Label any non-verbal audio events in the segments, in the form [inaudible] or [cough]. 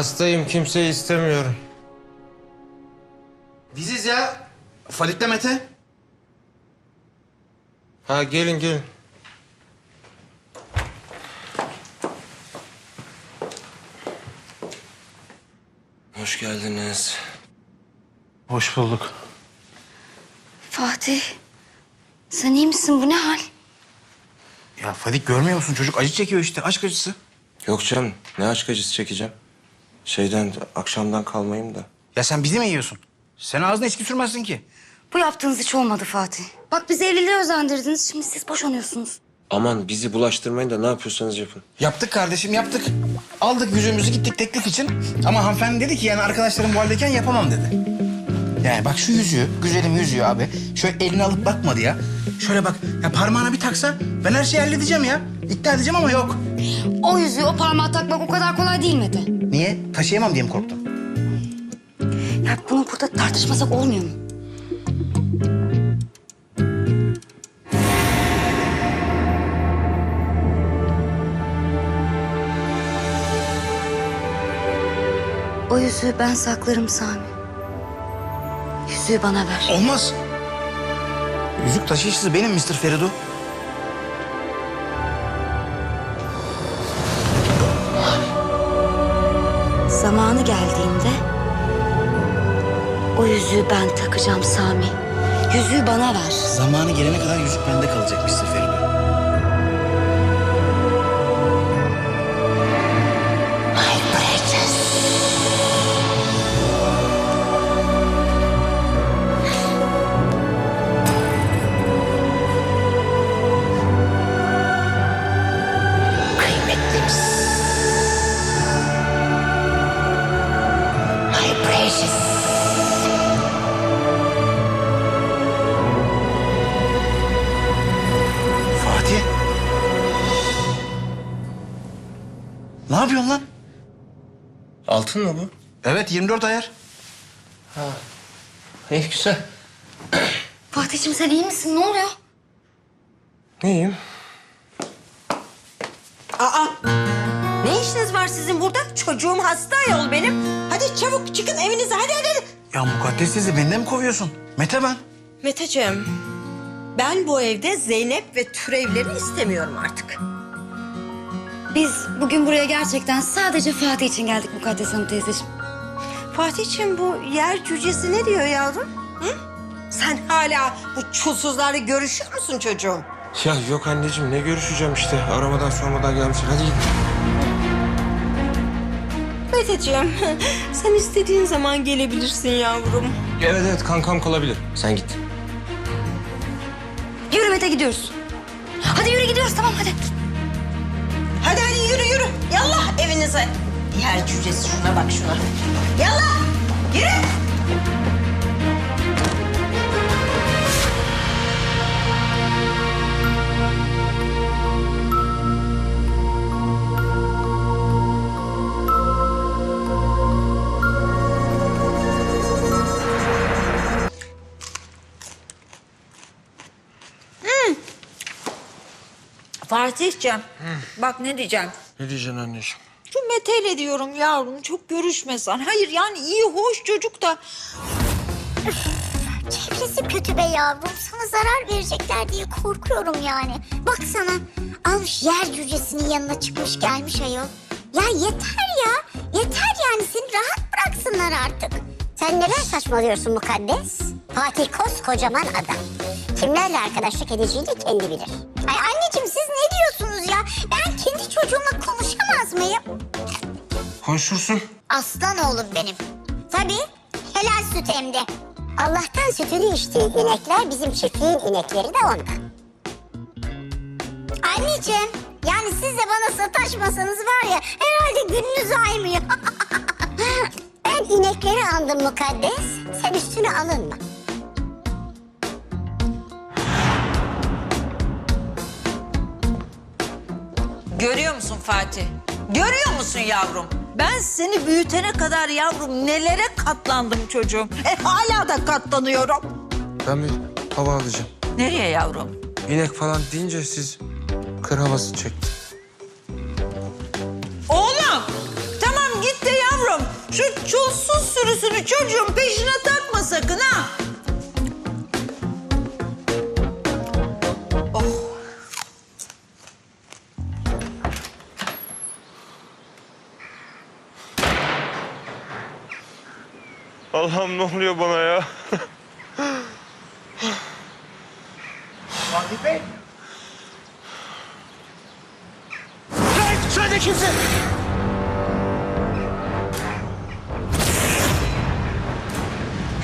Hastayım kimseyi istemiyorum. Biziz ya. Falit'le Mete. Ha gelin gelin. Hoş geldiniz. Hoş bulduk. Fatih, sen iyi misin? Bu ne hal? Ya Fadik görmüyor musun? Çocuk acı çekiyor işte. Aşk acısı. Yok canım ne aşk acısı çekeceğim. Şeyden akşamdan kalmayayım da. Ya sen bizi mi yiyorsun? Sen ağzına içki sürmezsin ki. Bu yaptığınız hiç olmadı Fatih. Bak bizi evliliğe özendirdiniz. Şimdi siz boşanıyorsunuz. Aman bizi bulaştırmayın da ne yapıyorsanız yapın. Yaptık kardeşim yaptık. Aldık yüzüğümüzü gittik teklif için. Ama hanımefendi dedi ki yani arkadaşlarım bu haldeyken yapamam dedi. Yani bak şu yüzüğü, güzelim yüzüğü abi. Şöyle elini alıp bakmadı ya. Şöyle bak, ya parmağına bir taksa ben her şeyi halledeceğim ya. İkna edeceğim ama yok. O yüzüğü o parmağa takmak o kadar kolay değil Mete. Niye? Taşıyamam diye mi korktun? Ya bunu burada tartışmasak olmuyor mu? O yüzüğü ben saklarım Sami. Yüzüğü bana ver. Olmaz. Yüzük taşıyıcısı benim Mr. Ferido. Geldiğinde o yüzüğü ben takacağım Sami. Yüzüğü bana ver. Zamanı gelene kadar yüzük bende kalacak Mr. yapıyorsun lan? Altın mı bu? Evet 24 ayar. İyi güzel. Fatih'ciğim sen iyi misin? Ne oluyor? İyiyim. Aa, ne işiniz var sizin burada? Çocuğum hasta yol benim. Hadi çabuk çıkın evinize hadi hadi. hadi. Ya mukaddes beni de mi kovuyorsun? Mete ben. Meteciğim, ben bu evde Zeynep ve türevleri istemiyorum artık. Biz bugün buraya gerçekten sadece Fatih için geldik Mukaddes Hanım teyzeciğim. Fatih'ciğim bu yer cücesi ne diyor yavrum? Hı? Sen hala bu çulsuzlarla görüşüyor musun çocuğum? Ya yok anneciğim ne görüşeceğim işte. Aramadan sormadan gelmişsin. Hadi git. Meteciğim, [laughs] sen istediğin zaman gelebilirsin yavrum. Evet evet kankam kalabilir. Sen git. Yürü Mete gidiyoruz. Hadi yürü gidiyoruz tamam hadi. Yürü yürü. Yallah evinize. Yer cücesi şuna bak şuna. Yallah yürü. Fatih'ciğim bak ne diyeceğim. Ne diyeceksin anneciğim? Şu Mete'yle diyorum yavrum çok görüşmesen. Hayır yani iyi hoş çocuk da. Çevresi kötü be yavrum. Sana zarar verecekler diye korkuyorum yani. Baksana almış yer cücesinin yanına çıkmış gelmiş ayol. Ya yeter ya. Yeter yani seni rahat bıraksınlar artık. Sen neler saçmalıyorsun mukaddes? Fatih koskocaman adam. Kimlerle arkadaşlık edeceğini kendi bilir. Ay konuşamaz mıyım? Konuşursun. Aslan oğlum benim. Tabii. Helal süt hem de. Allah'tan sütünü içtiği inekler bizim çiftliğin inekleri de ondan. Anneciğim, yani siz de bana sataşmasanız var ya herhalde gününüz aymıyor. [laughs] ben inekleri andım mukaddes. Sen üstüne alınma. Görüyor musun Fatih? Görüyor musun yavrum? Ben seni büyütene kadar yavrum nelere katlandım çocuğum. E hala da katlanıyorum. Ben bir hava alacağım. Nereye yavrum? İnek falan deyince siz kır havası çekti. Oğlum tamam git de yavrum. çulsuz sürüsünü çocuğun peşine takma sakın ha. Allah'ım ne oluyor bana ya? Fatih Bey. Lan söyle kimsin?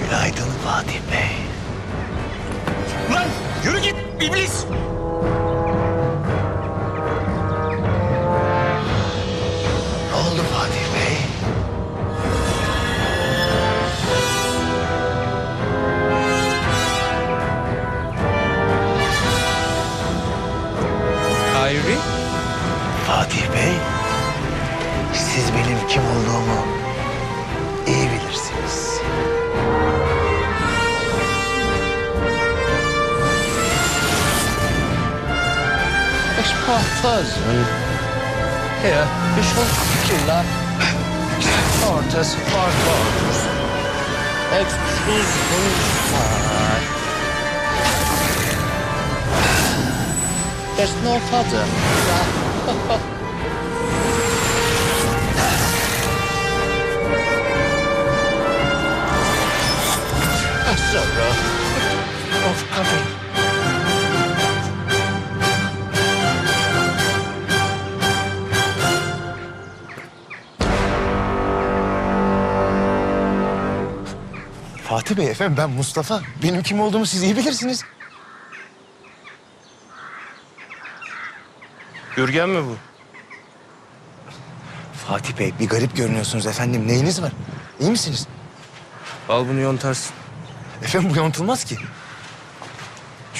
Günaydın Fatih Bey. Lan yürü git iblis. Siz benim kim olduğumu iyi bilirsiniz. Ich brauche Hier, ich hol Killer. Ortes Barbaros. Excuse me. There's no father. Of coming. Fatih Bey efendim ben Mustafa. Benim kim olduğumu siz iyi bilirsiniz. Gürgen mi bu? Fatih Bey bir garip görünüyorsunuz efendim. Neyiniz var? İyi misiniz? Al bunu yontarsın. Efendim bu yontulmaz ki.